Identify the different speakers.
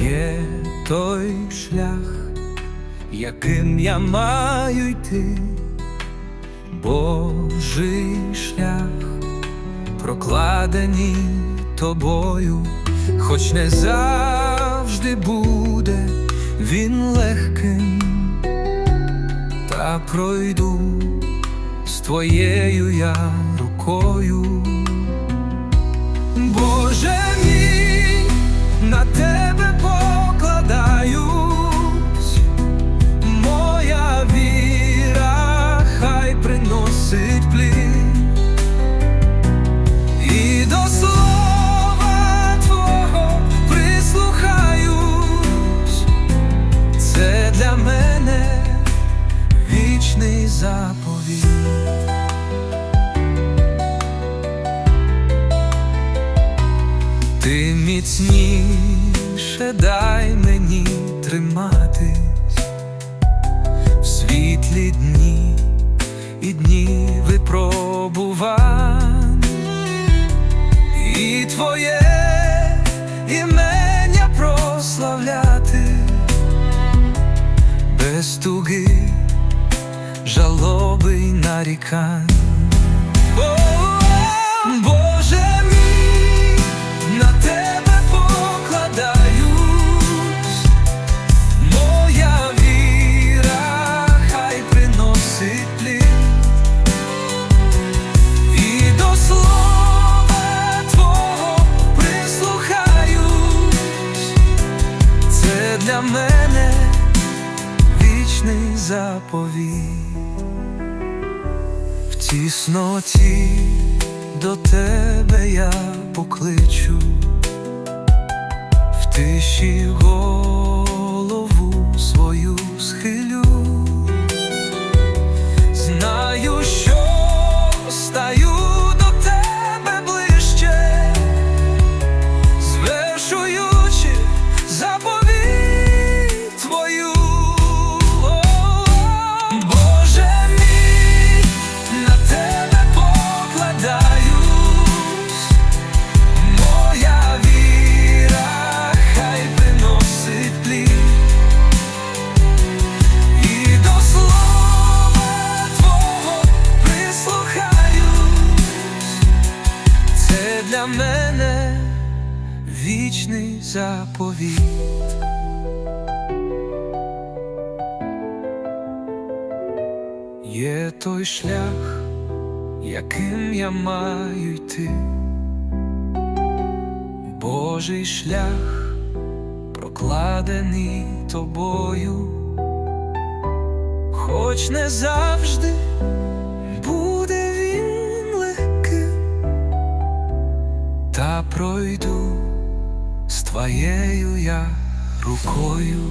Speaker 1: Є той шлях, яким я маю йти, Божий шлях, прокладений тобою, хоч не завжди буде він легким, та пройду з твоєю я рукою. Боже мій, на тебе вічний заповідь. Ти міцніше дай мені триматись. В світлі дні і дні випробувань, і твоє імення прославляти. Без туги, жалоби й нарікань. Боже мій, на тебе покладаюсь, моя віра хай приносить плід, і до слова Твого прислухаюсь, це для мене вічний заповіт. В тісноті до тебе я покличу, в тиші голову свою схилю, мене вічний заповідь. Є той шлях, яким я маю йти, Божий шлях, прокладений тобою, хоч не завжди та пройду з твоєю я рукою.